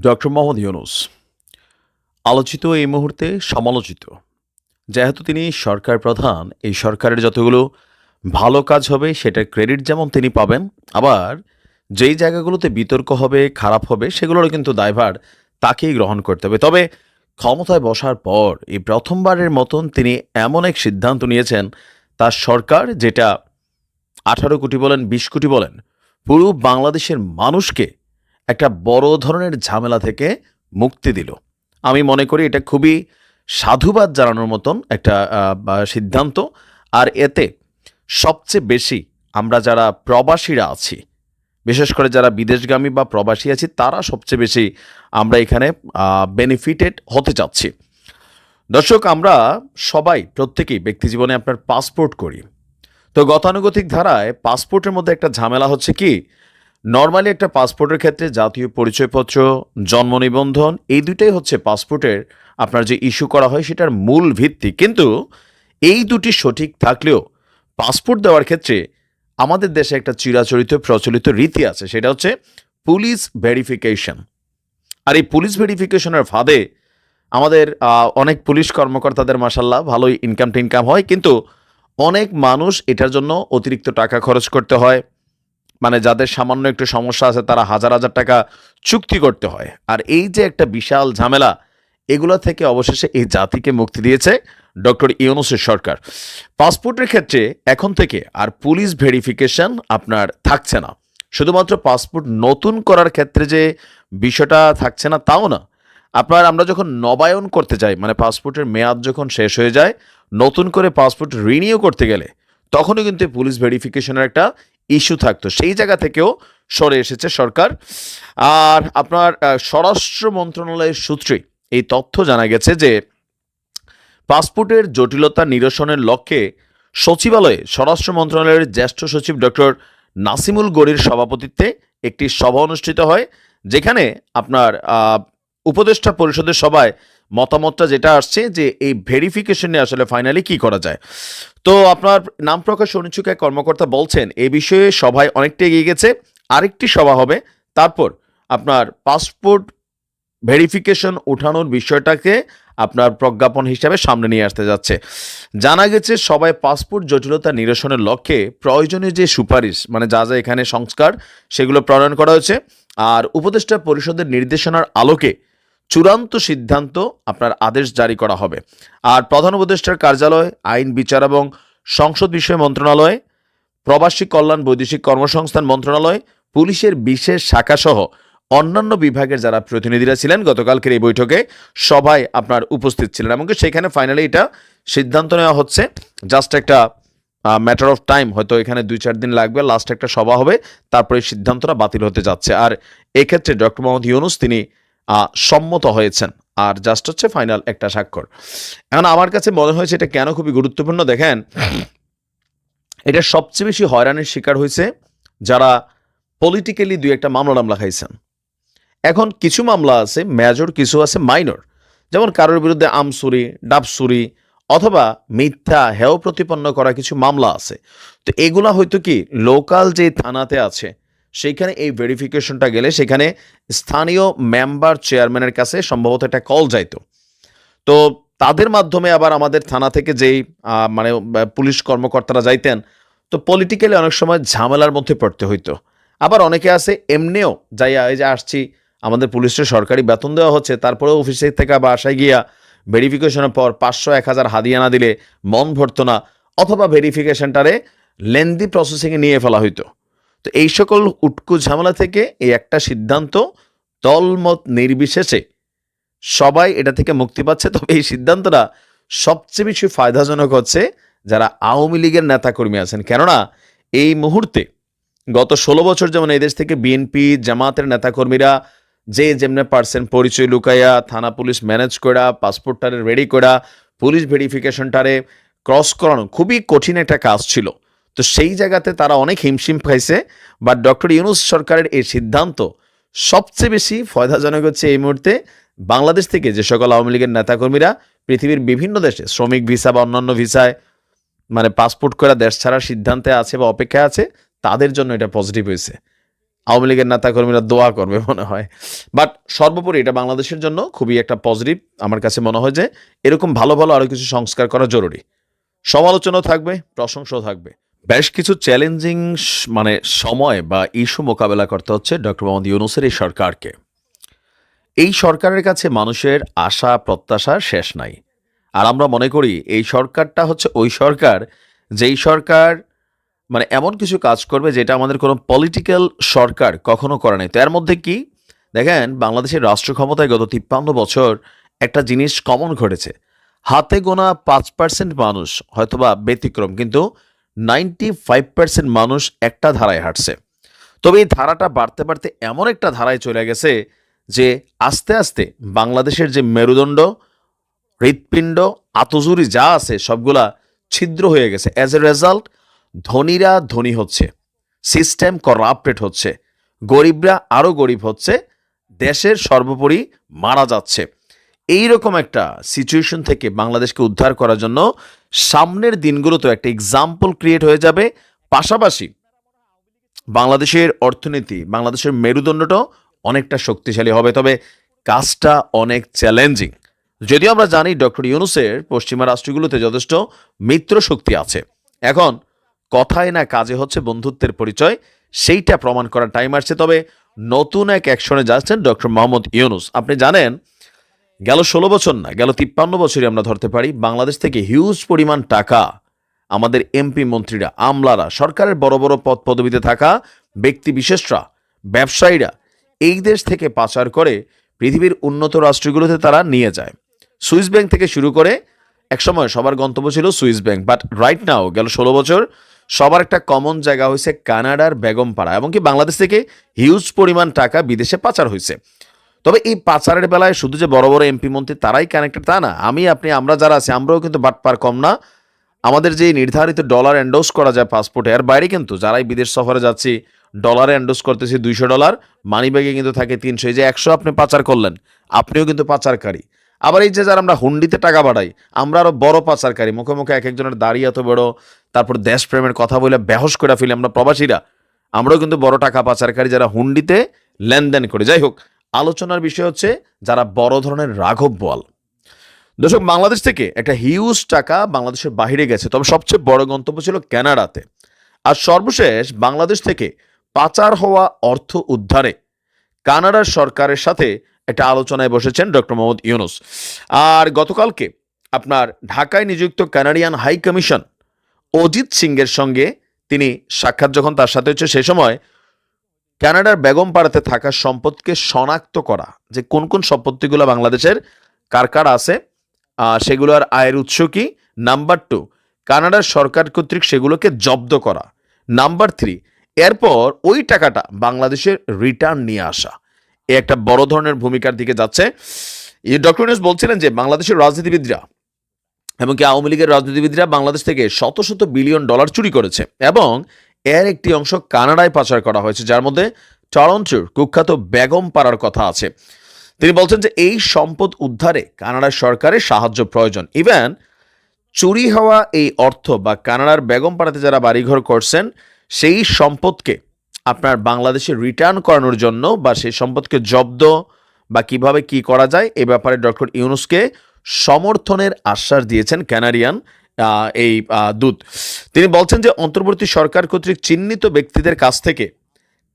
Doctor Mohammad Yunus. আলোচিত এই মুহূর্তে, সমালোচিত। যেহেতু তিনি সরকার প্রধান, এই সরকারের যতগুলো ভালো কাজ হবে, সেটার ক্রেডিট যেমন তিনি পাবেন, আবার যেই জায়গাগুলোতে বিতর্ক হবে, খারাপ হবে, সেগুলোরও কিন্তু দায়ভার তাকেই গ্রহণ করতে হবে। তবে ক্ষমতায় বসার পর, এই প্রথমবারের মতন তিনি এমন এক সিদ্ধান্ত নিয়েছেন, তার সরকার যেটা আঠারো কোটি বলেন, বিশ কোটি বলেন, পুরো বাংলাদেশের মানুষকে একটা বড় ধরনের ঝামেলা থেকে মুক্তি দিল। আমি মনে করি এটা খুবই সাধুবাদ জানানোর মতন একটা সিদ্ধান্ত। আর এতে সবচেয়ে বেশি আমরা যারা প্রবাসীরা আছি, বিশেষ করে যারা বিদেশগামী বা প্রবাসী আছি, তারা সবচেয়ে বেশি আমরা এখানে বেনিফিটেড হতে চাচ্ছি। দর্শক, আমরা সবাই, প্রত্যেকেই ব্যক্তিজীবনে আপনার পাসপোর্ট করি। তো গতানুগতিক ধারায় পাসপোর্টের মধ্যে একটা ঝামেলা হচ্ছে কি? নর্মালি একটা পাসপোর্টের ক্ষেত্রে জাতীয় পরিচয়পত্র, জন্ম নিবন্ধন, এই দুইটাই হচ্ছে পাসপোর্টের আপনার যে ইস্যু করা হয় সেটার মূল ভিত্তি। কিন্তু এই দুটি সঠিক থাকলেও পাসপোর্ট দেওয়ার ক্ষেত্রে আমাদের দেশে একটা চিরাচরিত, প্রচলিত রীতি আছে, সেটা হচ্ছে পুলিশ ভেরিফিকেশন। আর এই পুলিশ ভেরিফিকেশনের ফাঁদে আমাদের অনেক পুলিশ কর্মকর্তাদের মাসাল্লাহ ভালোই ইনকাম টিনকাম হয়, কিন্তু অনেক মানুষ এটার জন্য অতিরিক্ত টাকা খরচ করতে হয়। মানে যাদের সামান্য একটু সমস্যা আছে, তারা হাজার হাজার টাকা চুক্তি করতে হয়। আর এই যে একটা বিশাল ঝামেলা, এগুলো থেকে অবশেষে এই জাতিকে মুক্তি দিয়েছে ডক্টর ইউনুসের সরকার। পাসপোর্টের ক্ষেত্রে এখন থেকে আর পুলিশ ভেরিফিকেশন আপনার থাকছে না। শুধুমাত্র পাসপোর্ট নতুন করার ক্ষেত্রে যে বিষয়টা থাকছে না, তাও না। আপনার আমরা যখন নবায়ন করতে যাই মানে পাসপোর্টের মেয়াদ যখন শেষ হয়ে যায়, নতুন করে পাসপোর্ট রিনিউ করতে গেলে, তখনও কিন্তু পুলিশ ভেরিফিকেশনের একটা ইস্যু থাকতো। সেই জায়গা থেকেও সরে এসেছে সরকার। আর আপনার স্বরাষ্ট্র মন্ত্রণালয়ের সূত্রে এই তথ্য জানা গেছে যে, পাসপোর্টের জটিলতা নিরসনের লক্ষ্যে সচিবালয়ে স্বরাষ্ট্র মন্ত্রণালয়ের জ্যেষ্ঠ সচিব ডক্টর নাসিমুল গড়ির সভাপতিত্বে একটি সভা অনুষ্ঠিত হয়, যেখানে আপনার উপদেষ্টা পরিষদের সভায় মতামতটা যেটা আসছে যে এই ভেরিফিকেশন আসলে ফাইনালি কি করা যায়? তো আপনার নাম প্রকাশ অনিচ্ছুক এক কর্মকর্তা বলছেন, এ বিষয়ে সভায় অনেকটা এগিয়ে গেছে, আরেকটি সভা হবে। তারপর আপনার পাসপোর্ট ভেরিফিকেশন ওঠানোর বিষয়টাকে আপনার প্রজ্ঞাপন হিসাবে সামনে নিয়ে আসতে যাচ্ছে। জানা গেছে সবাই পাসপোর্ট জটিলতা নিরসনের লক্ষ্যে প্রয়োজনীয় যে সুপারিশ মানে যা যা এখানে সংস্কার, সেগুলো প্রণয়ন করা হয়েছে। আর উপদেষ্টা পরিষদের নির্দেশনার আলোকে চূড়ান্ত সিদ্ধান্ত আপনার আদেশ জারি করা হবে। আর প্রধান উপদেষ্টার কার্যালয়, আইন, বিচার এবং সংসদ বিষয় মন্ত্রণালয়, প্রবাসী কল্যাণ বৈদেশিক কর্মসংস্থান মন্ত্রণালয়, পুলিশের বিশেষ শাখাসহ অন্যান্য বিভাগের যারা প্রতিনিধিরা ছিলেন, গতকালকের এই বৈঠকে সবাই আপনার উপস্থিত ছিলেন। এমনকি সেখানে ফাইনালি এটা সিদ্ধান্ত নেওয়া হচ্ছে। জাস্ট একটা ম্যাটার অফ টাইম হয়তো এখানে দুই চার দিন লাগবে লাস্ট একটা সভা হবে, তারপরে সিদ্ধান্তটা বাতিল হতে যাচ্ছে। আর এক্ষেত্রে ডক্টর মোহাম্মদ ইউনুস, তিনি সম্মত হয়েছেন। আর জাস্ট হচ্ছে ফাইনাল একটা স্বাক্ষর। এখন আমার কাছে মনে হয়েছে এটা কেন খুবই গুরুত্বপূর্ণ, দেখেন, এটা সবচেয়ে বেশি হয়রানির শিকার হয়েছে যারা পলিটিক্যালি দুই একটা মামলা টামলা খাইছেন। এখন কিছু মামলা আছে মেজর কিছু আছে মাইনর যেমন কারোর বিরুদ্ধে আমসুরি ডাবসুরি অথবা মিথ্যা, হেয় প্রতিপন্ন করা কিছু মামলা আছে। তো এগুলা হয়তো কি লোকাল যে থানাতে আছে সেইখানে এই ভেরিফিকেশনটা গেলে সেখানে স্থানীয় মেম্বার চেয়ারম্যানের কাছে সম্ভবত একটা কল যাইতো। তো তাদের মাধ্যমে আবার আমাদের থানা থেকে যেই মানে পুলিশ কর্মকর্তারা যাইতেন, তো পলিটিক্যালি অনেক সময় ঝামেলার মধ্যে পড়তে হইতো। আবার অনেকে আছে, এমনিও যাই এই যে আসছি, আমাদের পুলিশের সরকারি বেতন দেওয়া হচ্ছে তারপরে অফিসে থেকে আবার আসায় গিয়া ভেরিফিকেশনের পর পাঁচশো এক হাজার হাদিয়া না দিলে মন ভরতো না, অথবা ভেরিফিকেশনটারে লেন্দি প্রসেসিংয়ে নিয়ে ফেলা হইতো। তো এই সকল উটকু ঝামেলা থেকে এই একটা সিদ্ধান্ত দলমত নির্বিশেষে সবাই এটা থেকে মুক্তি পাচ্ছে। তবে এই সিদ্ধান্তটা সবচেয়ে বেশি ফায়দাজনক হচ্ছে যারা আওয়ামী লীগের নেতাকর্মী আছেন। কেননা এই মুহূর্তে গত ষোলো বছর যেমন এই দেশ থেকে বিএনপি, জামাতের নেতাকর্মীরা যে যেমনে পারছেন পরিচয় লুকাইয়া, থানা পুলিশ ম্যানেজ করা পাসপোর্টটারে রেডি করা পুলিশ ভেরিফিকেশনটারে ক্রস করানো খুবই কঠিন একটা কাজ ছিল। তো সেই জায়গাতে তারা অনেক হিমশিম খাইছে বাট ডক্টর ইউনুস সরকারের এই সিদ্ধান্ত সবচেয়ে বেশি ফয়দাজনক হচ্ছে এই মুহূর্তে বাংলাদেশ থেকে যে সকল আওয়ামী লীগের নেতাকর্মীরা পৃথিবীর বিভিন্ন দেশে শ্রমিক ভিসা বা অন্যান্য ভিসায় মানে পাসপোর্ট করা দেশ ছাড়ার সিদ্ধান্তে আছে বা অপেক্ষায় আছে, তাদের জন্য এটা পজিটিভ হয়েছে। আওয়ামী লীগের নেতাকর্মীরা দোয়া করবে মনে হয়। বাট সর্বোপরি এটা বাংলাদেশের জন্য খুবই একটা পজিটিভ আমার কাছে মনে হয় যে এরকম ভালো ভালো আরও কিছু সংস্কার করা জরুরি। সমালোচনাও থাকবে, প্রশংসাও থাকবে। বেশ কিছু চ্যালেঞ্জিং মানে সময় বা ইস্যু মোকাবেলা করতে হচ্ছে ডক্টর মোহাম্মদ ইউনুসের এই সরকারকে। এই সরকারের কাছে মানুষের আশা, প্রত্যাশা শেষ নাই। আর আমরা মনে করি এই সরকারটা হচ্ছে ওই সরকার, যেই সরকার মানে এমন কিছু কাজ করবে যেটা আমাদের কোনো পলিটিক্যাল সরকার কখনো করে নাই। তো এর মধ্যে কি? দেখেন, বাংলাদেশের রাষ্ট্র ক্ষমতায় গত তিপ্পান্ন বছর একটা জিনিস কমন ঘটেছে। হাতে গোনা পাঁচ পার্সেন্ট মানুষ হয়তোবা ব্যতিক্রম, কিন্তু নাইনটি ফাইভ পার্সেন্ট মানুষ একটা ধারায় হাঁটছে। তবে এই ধারাটা বাড়তে বাড়তে এমন একটা ধারায় চলে গেছে যে আস্তে আস্তে বাংলাদেশের যে মেরুদণ্ড, হৃৎপিণ্ড, আতজুরি যা আছে সবগুলা ছিদ্র হয়ে গেছে। অ্যাজ এ রেজাল্ট ধনীরা ধনী হচ্ছে সিস্টেম করাপ্টেড হচ্ছে, গরিবরা আরও গরিব হচ্ছে, দেশের সর্বোপরি মারা যাচ্ছে। এই রকম একটা সিচুয়েশন থেকে বাংলাদেশকে উদ্ধার করার জন্য সামনের দিনগুলোতে একটা এক্সাম্পল ক্রিয়েট হয়ে যাবে। পাশাপাশি বাংলাদেশের অর্থনীতি, বাংলাদেশের মেরুদণ্ডটাও অনেকটা শক্তিশালী হবে, তবে কাজটা অনেক চ্যালেঞ্জিং যদিও আমরা জানি ডক্টর ইউনুসের পশ্চিমা রাষ্ট্রগুলোতে যথেষ্ট মিত্র শক্তি আছে। এখন কথায় না কাজে হচ্ছে বন্ধুত্বের পরিচয়, সেইটা প্রমাণ করার টাইম আসছে, তবে নতুন এক অ্যাকশনে যাচ্ছেন ডক্টর মোহাম্মদ ইউনুস। আপনি জানেন গেল ষোলো বছর না, গেল তিপ্পান্ন বছরই আমরা ধরতে পারি, বাংলাদেশ থেকে হিউজ পরিমাণ টাকা আমাদের এমপি মন্ত্রীরা, আমলারা, সরকারের বড় বড় পদ পদবিতে থাকা ব্যক্তি বিশেষরা, ব্যবসায়ীরা, এই দেশ থেকে পাচার করে পৃথিবীর উন্নত রাষ্ট্রগুলোতে তারা নিয়ে যায়। সুইস ব্যাংক থেকে শুরু করে, একসময় সবার গন্তব্য ছিল Swiss bank but right now গেল ষোলো বছর, সবার একটা কমন জায়গা হয়েছে কানাডার বেগমপাড়া, এমনকি বাংলাদেশ থেকে হিউজ পরিমাণ টাকা বিদেশে পাচার হয়েছে। তবে এই পাচারের বেলায় শুধু যে বড় বড় এমপি মন্ত্রী তারাই কানেক্টেড তা না, আমি, আপনি, আমরা যারা আছি, আমরাও কিন্তু বাটপার কম না। আমাদের যে নির্ধারিত ডলার এন্ডোজ করা যায় পাসপোর্টে এর বাইরে কিন্তু, যারাই বিদেশ সফরে যাচ্ছি ডলারে অ্যান্ডোস করতেছি দুইশো ডলার মানি ব্যাগে কিন্তু থাকে তিনশো, এই যে একশো আপনি পাচার করলেন, আপনিও কিন্তু পাচারকারী। আবার এই যে যারা আমরা হুন্ডিতে টাকা বাড়াই, আমরা আরও বড় পাচারকারী, মুখে মুখে এক একজনের দাঁড়িয়ে এত বড়, তারপর দেশপ্রেমের কথা বলে বেহস করে ফেলি আমরা প্রবাসীরা, আমরাও কিন্তু বড় টাকা পাচারকারী যারা হুন্ডিতে লেনদেন করে। যাই হোক আলোচনার বিষয় হচ্ছে যারা বড় ধরনের রাঘব বল দর্শক, বাংলাদেশ থেকে একটা হিউজ টাকা বাংলাদেশের বাইরে গেছে, তবে সবচেয়ে বড় গন্তব্য ছিল কানাডাতে আর সর্বশেষ বাংলাদেশ থেকে পাচার হওয়া অর্থ উদ্ধারে কানাডার সরকারের সাথে একটা আলোচনায় বসেছেন ডক্টর মোহাম্মদ ইউনুস। আর গতকালকে আপনার ঢাকায় নিযুক্ত কানাডিয়ান হাই কমিশন অজিত সিংয়ের সঙ্গে তিনি সাক্ষাৎ যখন তার সাথে হচ্ছে, সে সময় কানাডার বেগমপাড়াতে থাকা সম্পদকে শনাক্ত করা, যে কোন কোন সম্পত্তিগুলো বাংলাদেশের, কার কার আছে সেগুলোর আয়ের উৎস কি? নাম্বার টু কানাডার সরকার কর্তৃক সেগুলোকে জব্দ করা। নাম্বার থ্রি এরপর ওই টাকাটা বাংলাদেশের রিটার্ন নিয়ে আসা। এ একটা বড় ধরনের ভূমিকার দিকে যাচ্ছে। ডক্টর ইউনুস বলছিলেন যে বাংলাদেশের রাজনীতিবিদরা এমনকি আওয়ামী লীগের রাজনীতিবিদরা বাংলাদেশ থেকে শত শত বিলিয়ন ডলার চুরি করেছে এবং এর একটি অংশ কানাডায় পাচার করা হয়েছে যার মধ্যে টরন্টোর কুখ্যাত বেগম পাড়ার কথা আছে। তিনি বলছেন যে এই সম্পদ উদ্ধারে কানাডার সরকারের সাহায্য প্রয়োজন। ইভেন চুরি হওয়া এই অর্থ বা কানাডার বেগম পাড়াতে যারা বাড়িঘর করছেন সেই সম্পদকে আপনার বাংলাদেশে রিটার্ন করানোর জন্য বা সেই সম্পদকে জব্দ বা কীভাবে কি করা যায় এ ব্যাপারে ডক্টর ইউনুসকে সমর্থনের আশ্বাস দিয়েছেন ক্যানারিয়ান আহ, এই দূত। তিনি বলছেন যে অন্তর্বর্তী সরকার কর্তৃক চিহ্নিত ব্যক্তিদের কাছ থেকে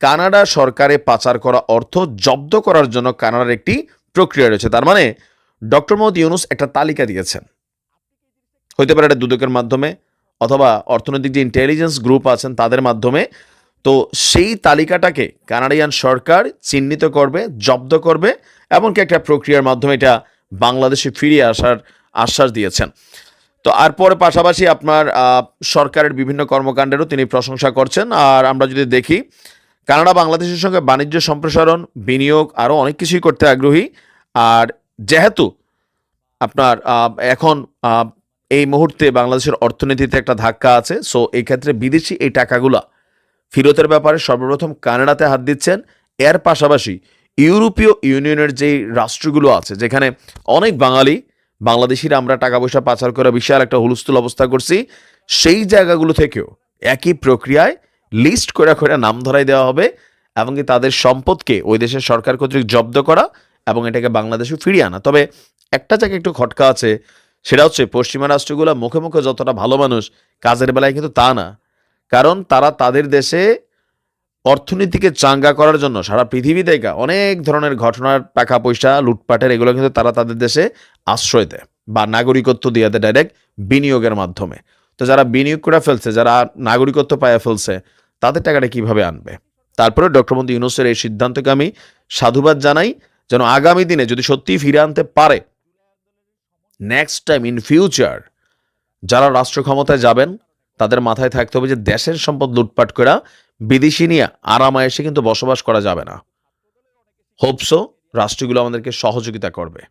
কানাডা সরকারে পাচার করা অর্থ জব্দ করার জন্য কানাডার একটি প্রক্রিয়া রয়েছে। তার মানে ডক্টর মোহাম্মদ ইউনুস একটা তালিকা দিয়েছেন। হইতে পারে এটা দুদকের মাধ্যমে অথবা অর্থনৈতিক যে ইন্টেলিজেন্স গ্রুপ আছেন তাদের মাধ্যমে। তো সেই তালিকাটাকে কানাডিয়ান সরকার চিহ্নিত করবে, জব্দ করবে, এমনকি একটা প্রক্রিয়ার মাধ্যমে এটা বাংলাদেশে ফিরিয়ে আসার আশ্বাস দিয়েছেন। তো আর পরে পাশাপাশি আপনার সরকারের বিভিন্ন কর্মকাণ্ডেরও তিনি প্রশংসা করছেন। আর আমরা যদি দেখি, কানাডা বাংলাদেশের সঙ্গে বাণিজ্য সম্প্রসারণ, বিনিয়োগ আরও অনেক কিছুই করতে আগ্রহী। আর যেহেতু আপনার এখন এই মুহূর্তে বাংলাদেশের অর্থনীতিতে একটা ধাক্কা আছে, সো এই ক্ষেত্রে বিদেশি এই টাকাগুলা ফেরতের ব্যাপারে সর্বপ্রথম কানাডাতে হাত দিচ্ছেন। এর পাশাপাশি ইউরোপীয় ইউনিয়নের যেই রাষ্ট্রগুলো আছে, যেখানে অনেক বাঙালি বাংলাদেশিরা আমরা টাকা পয়সা পাচার করে বিশাল একটা হুলস্থুল অবস্থা করছি। সেই জায়গাগুলো থেকেও একই প্রক্রিয়ায় লিস্ট করে করে নাম ধরাই দেওয়া হবে এমনকি তাদের সম্পদকে ওই দেশের সরকার কর্তৃক জব্দ করা এবং এটাকে বাংলাদেশে ফিরিয়ে আনা। তবে একটা জায়গায় একটু খটকা আছে, সেটা হচ্ছে পশ্চিমা রাষ্ট্রগুলো মুখে মুখে যতটা ভালো মানুষ, কাজের বেলায় কিন্তু তা না। কারণ তারা তাদের দেশে অর্থনীতিকে চাঙ্গা করার জন্য সারা পৃথিবী থেকে অনেক ধরনের ঘটনার টাকা পয়সা, লুটপাটের এগুলো কিন্তু তারা তাদের দেশে আশ্রয় দেয় বা নাগরিকত্ব দিয়ে দেয় ডাইরেক্ট বিনিয়োগের মাধ্যমে। তো যারা বিনিয়োগ করে ফেলছে, যারা নাগরিকত্ব পাইয়া ফেলছে, তাদের টাকাটা কীভাবে আনবে? তারপরে ডক্টর মোদী ইউনুসের এই সিদ্ধান্তকে আমি সাধুবাদ জানাই যেন আগামী দিনে যদি সত্যিই ফিরে আনতে পারে নেক্সট টাইম ইন ফিউচার যারা রাষ্ট্র ক্ষমতায় যাবেন তাদের মাথায় থাকতে হবে যে দেশের সম্পদ লুটপাট করা বিদেশি নিয়ে আরামায়েসে কিন্তু বসবাস করা যাবে না। হোপসো রাষ্ট্রগুলো আমাদেরকে সহযোগিতা করবে।